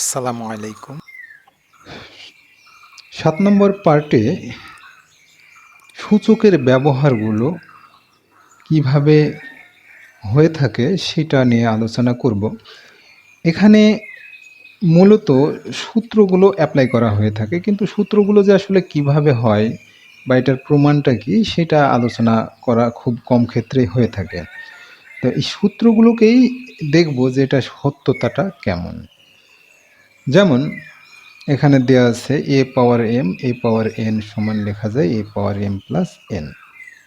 আসসালামু আলাইকুম। সাত নম্বর পার্টে সূচকের ব্যবহারগুলো কীভাবে হয়ে থাকে সেটা নিয়ে আলোচনা করব। এখানে মূলত সূত্রগুলো অ্যাপ্লাই করা হয়ে থাকে, কিন্তু সূত্রগুলো যে আসলে কীভাবে হয় বা এটার প্রমাণটা কি সেটা আলোচনা করা খুব কম ক্ষেত্রে হয়ে থাকে। তো এই সূত্রগুলোকেই দেখব যে এটা সত্যতাটা কেমন। যেমন এখানে দেওয়া আছে এ power M A power N সমান লেখা যায় A power M plus N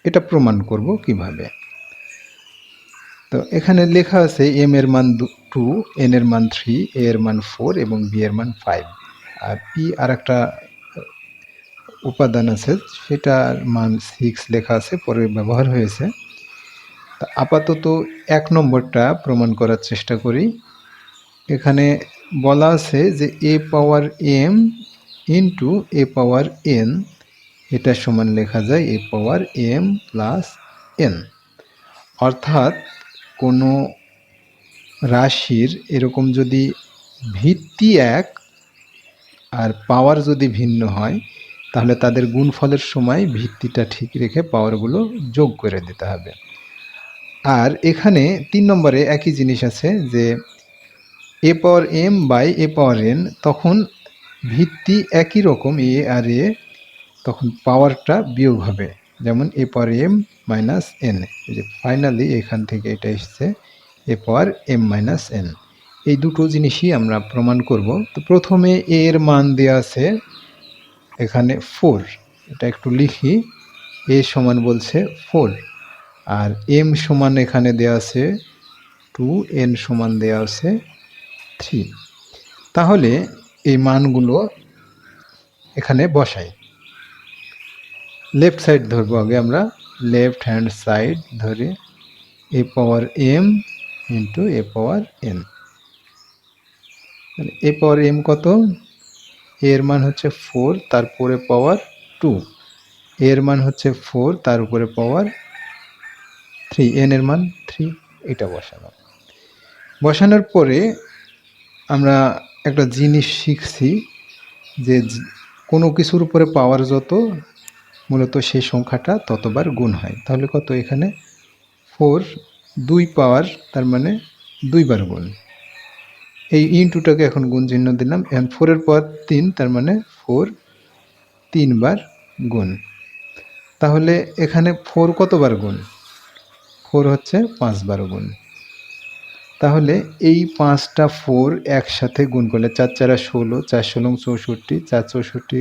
এটা প্রমাণ করব কীভাবে। তো এখানে লেখা আছে এম এর মান টু এন এর মান থ্রি এ এর মান ফোর এবং বি এর মান ফাইভ আর পি আর একটা উপাদান আছে, সেটার মান সিক্স লেখা আছে, পরে ব্যবহার হয়েছে। তা আপাতত এক নম্বরটা প্রমাণ করার চেষ্টা করি। এখানে বলা আছে যে A power M into A power N, এটা সমান লেখা যায় A power M plus N. অর্থাৎ কোনো রাশির এরকম যদি ভিত্তি এক আর পাওয়ার যদি ভিন্ন হয়, তাহলে তাদের গুণফলের সময় ভিত্তিটা ঠিক রেখে পাওয়ারগুলো যোগ করে দিতে হবে। আর এখানে তিন নম্বরে একই জিনিস আছে যে A power M by A power N, তখন ভিত্তি একই রকম, এ আর এ, তখন পাওয়ারটা বিয়োগ হবে। যেমন A power M minus N যে ফাইনালি এখান থেকে এটা এসছে, A power M minus N. এই দুটো জিনিসই আমরা প্রমাণ করব। তো প্রথমে এর মান দেওয়া আছে, এখানে ফোর এটা একটু লিখি। এ সমান বলছে ফোর আর এম সমান এখানে দেওয়া আছে টু এন সমান দেওয়া আছে থ্রি তাহলে এই মানগুলো এখানে বসাই। লেফট সাইড ধরবো আগে আমরা। লেফট হ্যান্ড সাইড ধরে। A power M into A power N A power M কত? এর মান হচ্ছে ফোর তারপরে পাওয়ার টু এর মান হচ্ছে ফোর তার উপরে পাওয়ার থ্রি এন এর মান থ্রি এটা বসানো। বসানোর পরে আমরা একটা জিনিস শিখছি যে কোনো কিছুর উপরে পাওয়ার যত, মূলত সেই সংখ্যাটা ততবার গুণ হয়। তাহলে কত? এখানে ফোর দুই পাওয়ার, তার মানে দুইবার গুণ। এই ইন্টুটাকে এখন গুণ চিহ্ন দিলাম। এখন ফোরের পর তিন, তার মানে ফোর তিনবার গুণ। তাহলে এখানে ফোর কতবার গুণ? ফোর হচ্ছে পাঁচবার গুণ। তাহলে এই পাঁচটা ফোর একসাথে গুণ করলে চার চারা ষোলো, চার ষোলো চৌষট্টি, চার চৌষট্টি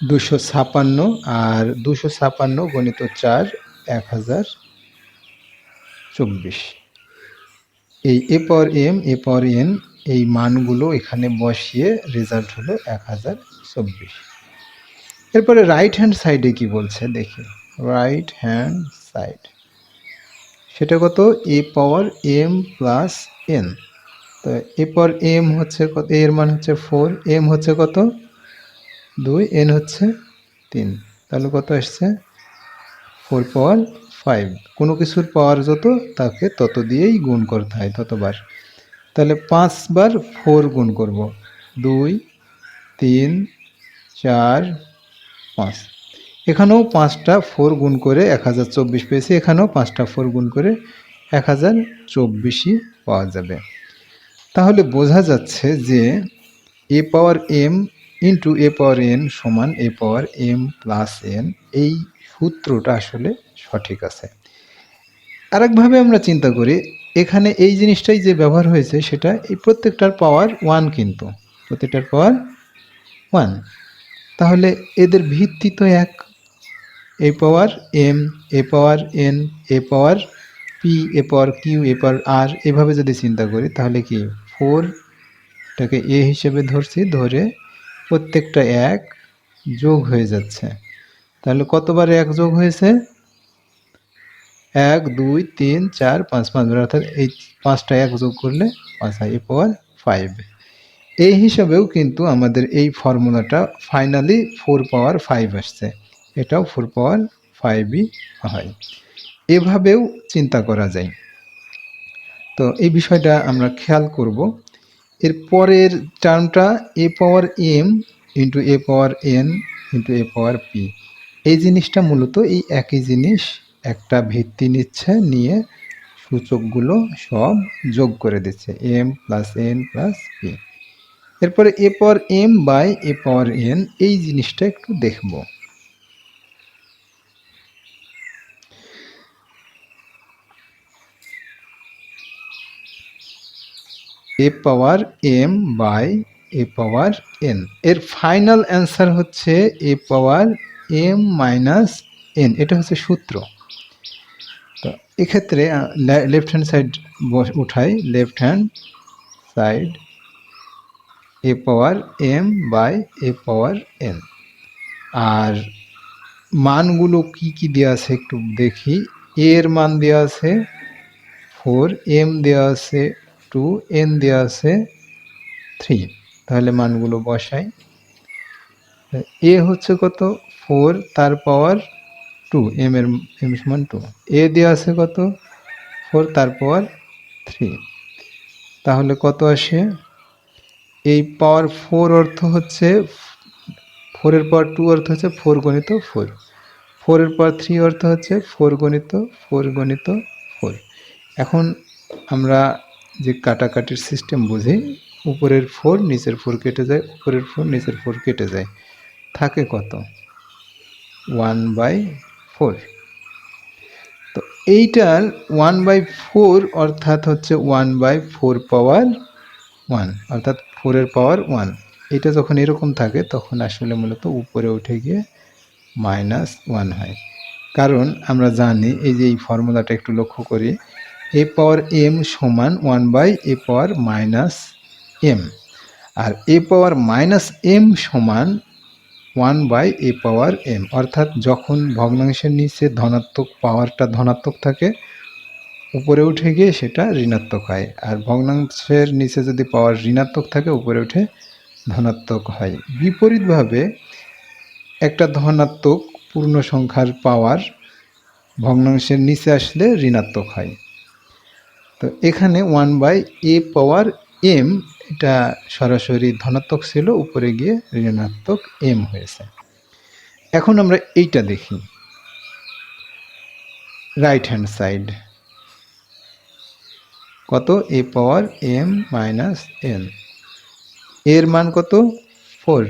দুশো ছাপান্ন আর দুশো ছাপান্ন গণিত চার এক হাজার চব্বিশ। এই এ পর এম এ পর এন এই মানগুলো এখানে বসিয়ে রেজাল্ট হলো এক হাজার চব্বিশ। এরপরে রাইট হ্যান্ড সাইডে কি বলছে? দেখি। রাইট হ্যান্ড সাইড সেটা কত? A power M plus N তো এ পাওয়ার এম হচ্ছে কত? এর মান হচ্ছে ফোর এম হচ্ছে কত? দুই। এন হচ্ছে তিন। তাহলে কত আসছে? ফোর পাওয়ার ফাইভ কোনো কিছুর পাওয়ার যত, তাকে তত দিয়েই গুণ করতে হয়, ততবার। তাহলে পাঁচবার ফোর গুণ করব। দুই, তিন, চার, পাঁচ। এখানেও পাঁচটা ফোর গুণ করে এক হাজার চব্বিশ পেয়েছি, এখানেও পাঁচটা ফোর গুণ করে এক হাজার চব্বিশই পাওয়া যাবে। তাহলে বোঝা যাচ্ছে যে A power M into A power N সমান A power M plus N, এই সূত্রটা আসলে সঠিক আছে। আরেকভাবে আমরা চিন্তা করি, এখানে এই জিনিসটাই যে ব্যবহার হয়েছে সেটা এই প্রত্যেকটার পাওয়ার ওয়ান কিন্তু, প্রত্যেকটার পাওয়ার ওয়ান। তাহলে এদের ভিত্তি তো এক। A power M, A power N, A power P, A power Q, A power R এভাবে যদি চিন্তা করি তাহলে কি ফোরটাকে এ হিসেবে ধরছি, ধরে প্রত্যেকটা এক যোগ হয়ে যাচ্ছে। তাহলে কতবার এক যোগ হয়েছে? এক, দুই, তিন, চার, পাঁচ পাঁচবার অর্থাৎ এই পাঁচটা এক যোগ করলে পাঁচ হয় এ পাওয়ার ফাইভ। এই হিসাবেও কিন্তু আমাদের এই ফর্মুলাটা ফাইনালি ফোর পাওয়ার ফাইভ আসছে। এটাও ফোর পাওয়ার ফাইভই হয়। এভাবেও চিন্তা করা যায়। তো এই বিষয়টা আমরা খেয়াল করব। এর পরের টার্মটা A power M into A power N into A power P এই জিনিসটা মূলত এই একই জিনিস একটা ভিত্তি নিচ্ছে, নিয়ে সূচকগুলো সব যোগ করে দিচ্ছে M plus N plus P এরপরে A power M by A power N এই জিনিসটা একটু দেখব। A power M by A power N. এর ফাইনাল অ্যান্সার হচ্ছে A power M minus N. এটা হচ্ছে সূত্র। তো এক্ষেত্রে লেফট হ্যান্ড সাইড উঠাই। Left hand side A power M by A power N. আর মানগুলো কি কি দেওয়া আছে একটু দেখি। এর মান দেওয়া আছে ফোর এম দেওয়া আছে টু এন দেওয়া আছে থ্রি তাহলে মানগুলো বসাই। এ হচ্ছে কত? ফোর তার পাওয়ার টু এম এর এম সমান টু এ দেওয়া আছে কত? ফোর তার পাওয়ার থ্রি তাহলে কত আসে? এই পাওয়ার ফোর অর্থ হচ্ছে ফোরের পাওয়ার টু অর্থ হচ্ছে ফোর গণিত ফোর ফোরের পাওয়ার থ্রি অর্থ হচ্ছে ফোর গণিত ফোর গণিত ফোর এখন আমরা যে কাটাকাটির সিস্টেম বুঝি, উপরের ফোর নিচের ফোর কেটে যায়, উপরের ফোর নিচের ফোর কেটে যায়। থাকে কত? ওয়ান বাই ফোর তো এইটার ওয়ান বাই ফোর অর্থাৎ হচ্ছে one by four power one অর্থাৎ ফোরের পাওয়ার ওয়ান এটা যখন এরকম থাকে, তখন আসলে মূলত উপরে উঠে গিয়ে মাইনাস ওয়ান হয়। কারণ আমরা জানি, এই যে এই ফর্মুলাটা একটু লক্ষ্য করি এ পাওয়ার এম সমান one by A power minus M. R A power minus M সমান one by A power M. অর্থাৎ যখন ভগ্নাংশের নিচে ধনাত্মক পাওয়ারটা ধনাত্মক থাকে, উপরে উঠে গিয়ে সেটা ঋণাত্মক হয়। আর ভগ্নাংশের নিচে যদি পাওয়ার ঋণাত্মক থাকে, উপরে উঠে ধনাত্মক হয়। বিপরীতভাবে একটা ধনাত্মক পূর্ণ সংখ্যার পাওয়ার ভগ্নাংশের নিচে আসলে ঋণাত্মক হয়। তো এখানে one by A power M এটা সরাসরি ধনাত্মক ছিল, উপরে গিয়ে ঋণাত্মক এম হয়েছে। এখন আমরা এইটা দেখি। রাইট হ্যান্ড সাইড কত? A power M minus N এর মান কত? ফোর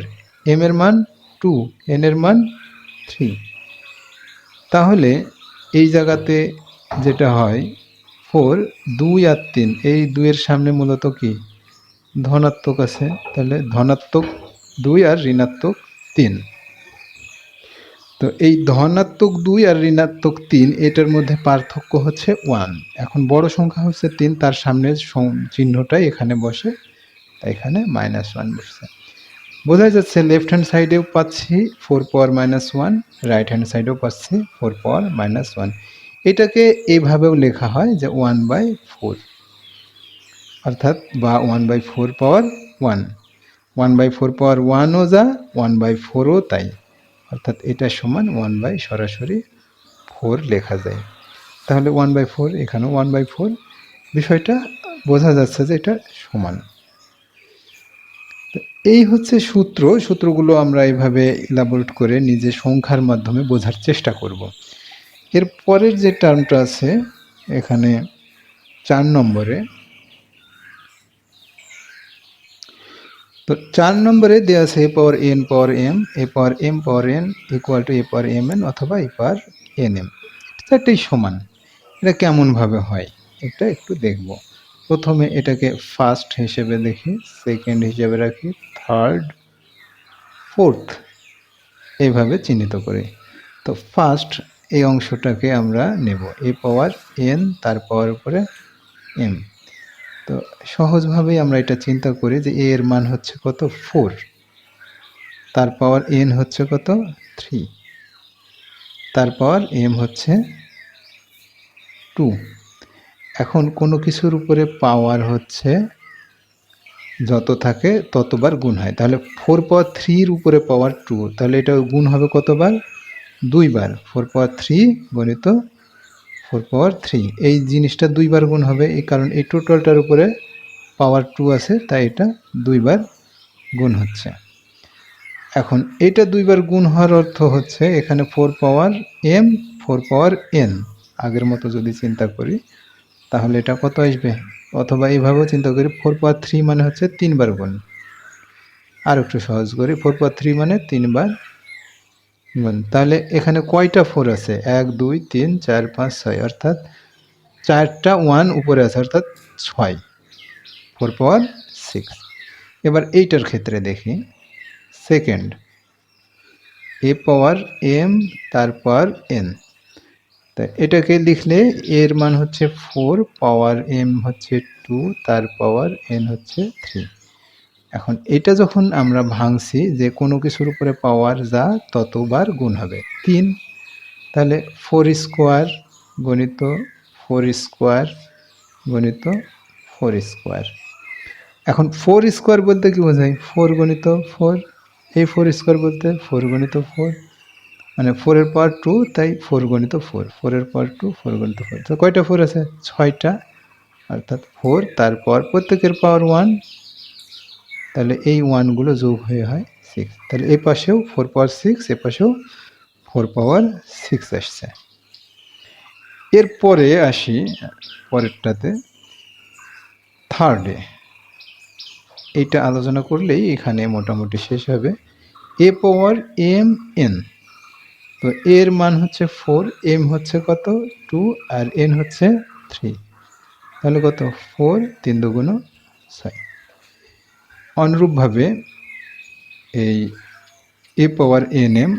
এম এর মান টু এন এর মান থ্রি তাহলে এই জায়গাতে যেটা হয় ফোর, দুই আর তিন। এই দুইয়ের সামনে মূলত কি? ধনাত্মক আছে, তাহলে ধনাত্মক দুই আর ঋণাত্মক তিন। তো এই ধনাত্মক দুই আর ঋণাত্মক তিন, এটার মধ্যে পার্থক্য হচ্ছে ওয়ান। এখন বড় সংখ্যা হচ্ছে তিন, তার সামনে চিহ্নটাই এখানে বসে, এখানে মাইনাস ওয়ান বসছে। বোঝা যাচ্ছে লেফট হ্যান্ড সাইডেও পাচ্ছি four power minus one right hand সাইডেও পাচ্ছি ফোর পাওয়ার মাইনাস ওয়ান এটাকে এভাবেও লেখা হয় যে ওয়ান বাই ফোর অর্থাৎ বা one by four power one one by four power ওয়ানও যা ওয়ান বাই ফোরও তাই। অর্থাৎ এটা সমান ওয়ান বাই সরাসরি ফোর লেখা যায়। তাহলে ওয়ান বাই ফোর এখানেও ওয়ান বাই ফোর বিষয়টা বোঝা যাচ্ছে যে এটা সমান। এই হচ্ছে সূত্র। সূত্রগুলো আমরা এইভাবে ইলাবোরেট করে নিজে সংখ্যার মাধ্যমে বোঝার চেষ্টা করব। এর পরের যে টার্মটা আছে, এখানে চার নম্বরে, তো চার নম্বরে দেওয়া আছে A power N power M A power M power N equal to A power M N অথবা এ পাওয়ার এন এম চারটেই সমান। এটা কেমনভাবে হয়, এটা একটু দেখব। প্রথমে এটাকে ফার্স্ট হিসেবে দেখি সেকেন্ড হিসেবে রাখি থার্ড ফোর্থ এইভাবে চিহ্নিত করি। তো ফার্স্ট এই অংশটাকে আমরা নেব। এ পাওয়ার এন তার পাওয়ার উপরে এম। তো সহজভাবেই আমরা এটা চিন্তা করি যে এ এর মান হচ্ছে কত? ফোর। তার পাওয়ার এন হচ্ছে কত? থ্রি। তার পাওয়ার এম হচ্ছে টু। এখন কোনো কিছুর উপরে পাওয়ার হচ্ছে যত থাকে ততবার গুণ হয়। তাহলে ফোর পাওয়ার থ্রির উপরে পাওয়ার টু। তাহলে এটা গুণ হবে কতবার? দুইবার ফোর পাওয়ার থ্রি গণিত ফোর পাওয়ার থ্রি এই জিনিসটা দুইবার গুণ হবে, এই কারণ এই টোটালটার উপরে পাওয়ার টু আছে, তাই এটা দুইবার গুণ হচ্ছে। এখন এটা দুইবার গুণ হওয়ার অর্থ হচ্ছে এখানে four power M four power N আগের মতো যদি চিন্তা করি, তাহলে এটা কত আসবে? অথবা এইভাবেও চিন্তা করি ফোর পাওয়ার থ্রি মানে হচ্ছে তিনবার গুণ। আর একটু সহজ করি ফোর পাওয়ার থ্রি মানে তিনবার তাহলে এখানে কয়টা ফোর আছে? এক, দুই, তিন, চার, পাঁচ, ছয়, অর্থাৎ চারটা ওয়ান উপরে আছে, অর্থাৎ ছয়। Four power six. এবার এইটার ক্ষেত্রে দেখি। সেকেন্ড, এ পাওয়ার এম তারপর এন। তা এটাকে লিখলে এর মান হচ্ছে ফোর, পাওয়ার এম হচ্ছে টু, তার পাওয়ার এন হচ্ছে থ্রি। এখন এটা যখন আমরা ভাঙছি যে কোনো কিছুর উপরে পাওয়ার যা, ততবার গুণ হবে। তিন, তাহলে ফোর স্কোয়ার গণিত ফোর স্কোয়ার গণিত ফোর স্কোয়ার এখন ফোর স্কোয়ার বলতে কি বোঝায়? ফোর গণিত ফোর এই ফোর স্কোয়ার বলতে ফোর গণিত ফোর মানে ফোরের পাওয়ার টু তাই ফোর গণিত ফোর ফোরের পাওয়ার টু ফোর গণিত ফোর তো কয়টা ফোর আছে? ছয়টা। অর্থাৎ ফোর তারপর প্রত্যেকের পাওয়ার ওয়ান তাহলে এই ওয়ানগুলো যোগ হয়ে হয় সিক্স তাহলে এই পাশেও ফোর পাওয়ার সিক্স এ পাশেও ফোর পাওয়ার সিক্স আসছে। এরপরে আসি পরেরটাতে থার্ডে এইটা আলোচনা করলেই এখানে মোটামুটি শেষ হবে। এ পাওয়ার এম এন তো এর মান হচ্ছে ফোর এম হচ্ছে কত? টু আর এন হচ্ছে থ্রি তাহলে কত? ফোর তিন দুগুণ ছয়। অনুরূপভাবে এই এ পাওয়ার এন এম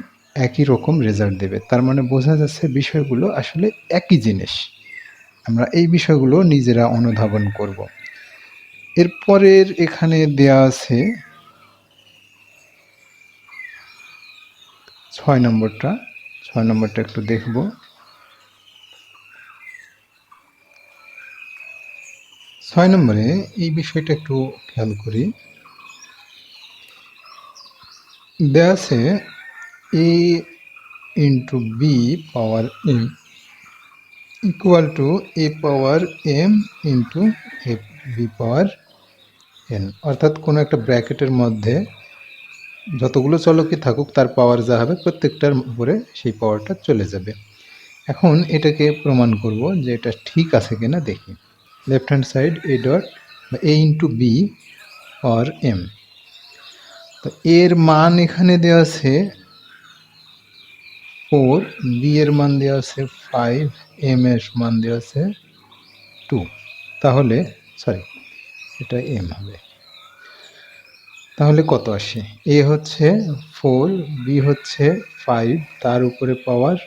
একই রকম রেজাল্ট দেবে। তার মানে বোঝা যাচ্ছে বিষয়গুলো আসলে একই জিনিস। আমরা এই বিষয়গুলো নিজেরা অনুধাবন করব। এরপরের এখানে দেয়া আছে ছয় নম্বরটা। ছয় নম্বরটা একটু দেখব। ছয় নম্বরে এই বিষয়টা একটু খেয়াল করি। দেয়া আছে A into B power M equal to A power M into A B power N অর্থাৎ কোনো একটা ব্র্যাকেটের মধ্যে যতগুলো চলকই থাকুক, তার পাওয়ার যা হবে প্রত্যেকটার উপরে সেই পাওয়ারটা চলে যাবে। এখন এটাকে প্রমাণ করব যে এটা ঠিক আছে কিনা দেখি। Left hand side A dot বা A into B or M তো এর মান এখানে দেওয়া আছে ফোর, বি এর মান দেওয়া আছে ফাইভ, এম এর মান দেওয়া আছে টু। তাহলে, সরি, এটা এম হবে। তাহলে কত আসে? এ হচ্ছে ফোর, বি হচ্ছে ফাইভ, তার উপরে পাওয়ার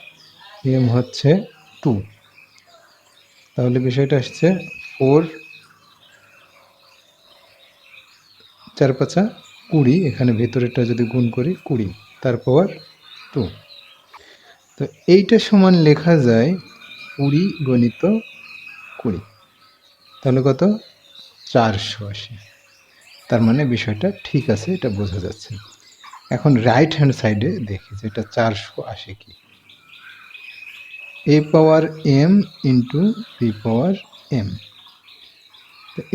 এম হচ্ছে টু। তাহলে বিষয়টা আসছে ফোর, চার পাঁচা কুড়ি, এখানে ভেতরেরটা যদি গুণ করি কুড়ি তার পাওয়ার টু তো এইটা সমান লেখা যায় কুড়ি গণিত কুড়ি। তাহলে কত? চারশো আসে তার মানে বিষয়টা ঠিক আছে, এটা বোঝা যাচ্ছে। এখন রাইট হ্যান্ড সাইডে দেখি যে এটা চারশো আসে কি? A power M into B power M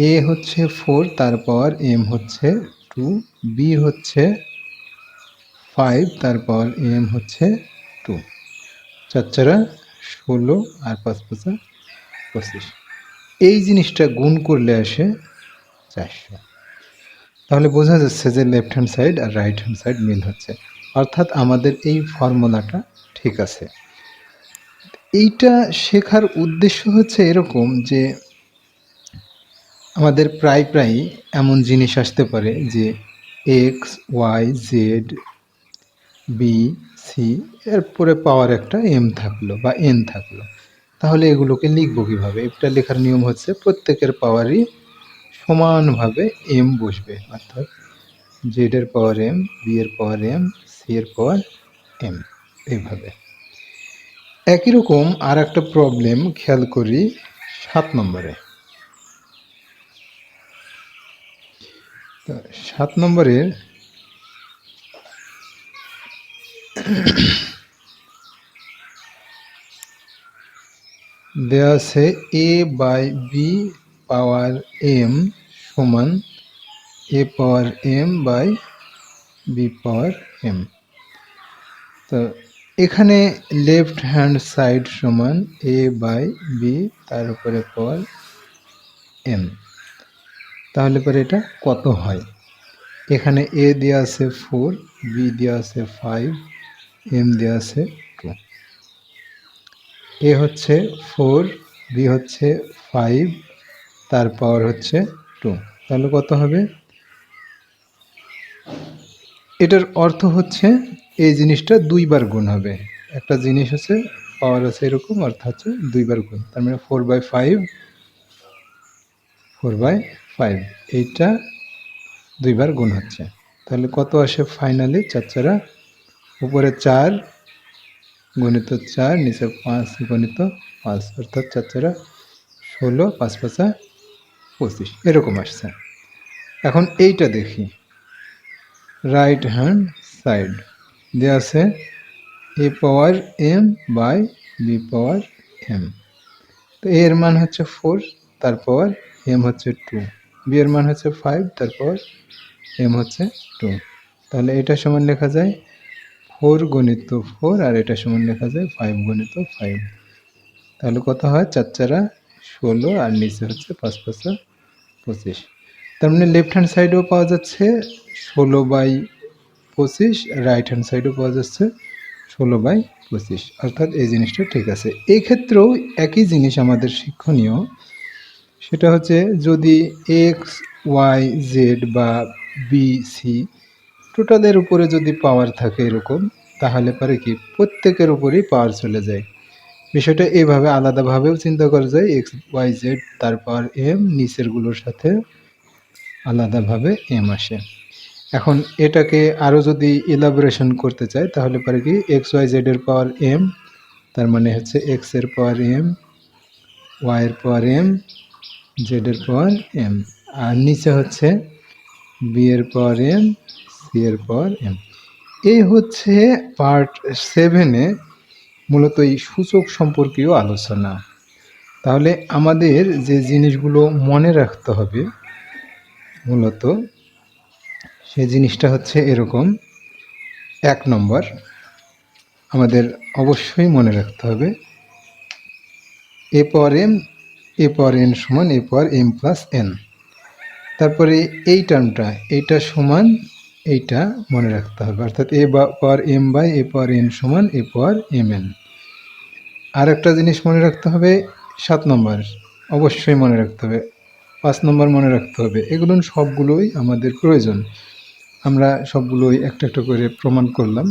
A হচ্ছে ফোর তার পাওয়ার এম হচ্ছে টু, বি হচ্ছে ফাইভ তার পাওয়ার এম হচ্ছে টু চার চারা ষোলো আর পাঁচ পাঁচা পঁচিশ। এই জিনিসটা গুণ করলে আসে চারশো। তাহলে বোঝা যাচ্ছে যে লেফট হ্যান্ড সাইড আর রাইট হ্যান্ড সাইড মিল হচ্ছে। অর্থাৎ আমাদের এই ফর্মুলাটা ঠিক আছে। এইটা শেখার উদ্দেশ্য হচ্ছে এরকম যে আমাদের প্রায় প্রায় এমন জিনিস আসতে পারে যে X Y Z B C এরপরে পাওয়ার একটা এম থাকল বা এন থাকল। তাহলে এগুলোকে লিখব কীভাবে? এটা লেখার নিয়ম হচ্ছে প্রত্যেকের পাওয়ারই সমানভাবে এম বসবে। অর্থাৎ জেড এর পাওয়ার এম বি এর পাওয়ার এম সি এর পাওয়ার এম এইভাবে। একই রকম আর একটা প্রবলেম খেয়াল করি সাত নম্বরে। সাত নম্বরের দেওয়া আছে A by B power M সমান A power M by B power M তো এখানে লেফট হ্যান্ড সাইড সমান এ বাই বি তার উপরে পাওয়ার এম তাহলে পরে এটা কত হয়? এখানে এ দেওয়া আছে ফোর বি দেওয়া আছে ফাইভ এম দেওয়া আছে টু এ হচ্ছে ফোর বি হচ্ছে ফাইভ তার পাওয়ার হচ্ছে টু তাহলে কত হবে? এটার অর্থ হচ্ছে এই জিনিসটা দুইবার গুণ হবে। একটা জিনিস হচ্ছে পাওয়ার আছে এরকম, অর্থ হচ্ছে দুইবার গুণ। তার মানে four by five four by five এইটা দুইবার গুণ হচ্ছে। তাহলে কত আসে ফাইনালি চার চারা উপরে চার, গণিত চার, নিচে পাঁচ, গণিত পাঁচ, অর্থাৎ চার চারা ষোলো, পাঁচ পাঁচা পঁচিশ। এরকম আসছে। এখন এইটা দেখি। রাইট হ্যান্ড সাইড দেওয়া আছে A power M by B power M তো এর মান হচ্ছে ফোর তার পাওয়ার এম হচ্ছে টু বি এর মান হচ্ছে ফাইভ তার পাওয়ার এম হচ্ছে টু তাহলে এটা সমান লেখা যায় ফোর গণিত ফোর আর এটা সমান লেখা যায় ফাইভ গণিত ফাইভ তাহলে কত হয়? চার চারা ষোলো আর নিচে হচ্ছে পাঁচ পাঁচা পঁচিশ। তার মানে লেফট হ্যান্ড সাইডেও পাওয়া যাচ্ছে ষোলো বাই পঁচিশ রাইট হ্যান্ড সাইডেও পাওয়া যাচ্ছে ষোলো বাই পঁচিশ। অর্থাৎ এই জিনিসটা ঠিক আছে। এই ক্ষেত্রেও একই জিনিস আমাদের শিক্ষণীয়। সেটা হচ্ছে যদি এক্স ওয়াই জেড বা বি সি টোটালের উপরে যদি পাওয়ার থাকে এরকম, তাহলে পারে কি প্রত্যেকের উপরেই পাওয়ার চলে যায়। বিষয়টা এইভাবে আলাদাভাবেও চিন্তা করা যায় এক্স ওয়াই জেড তারপর এম নিচেরগুলোর সাথে আলাদাভাবে এম আসে। এখন এটাকে আরও যদি ইলাবোরেশন করতে চাই, তাহলে পারে কি এক্স ওয়াই জেডের পাওয়ার এম তার মানে হচ্ছে এক্সের পাওয়ার এম ওয়াইয়ের পাওয়ার এম জেডের পাওয়ার এম। আর নিচে হচ্ছে বি এর পাওয়ার এম, সি এর পাওয়ার এম। এই হচ্ছে পার্ট সেভেনে মূলত এই সূচক সম্পর্কীয় আলোচনা। তাহলে আমাদের যে জিনিসগুলো মনে রাখতে হবে মূলত, সে জিনিসটা হচ্ছে এরকম। এক নম্বর, আমাদের অবশ্যই মনে রাখতে হবে, এ পর এম এ পর এন সমান এ পর এম প্লাস এন তারপরে এই টার্মটা এইটা সমান এইটা মনে রাখতে হবে। অর্থাৎ এ পর এম বাই এ পর এন সমান এ পর এম এন আর একটা জিনিস মনে রাখতে হবে, সাত নম্বর। অবশ্যই মনে রাখতে হবে। পাঁচ নম্বর মনে রাখতে হবে। এগুলো সবগুলোই আমাদের প্রয়োজন। আমরা সবগুলোই একটা একটা করে প্রমাণ করলাম।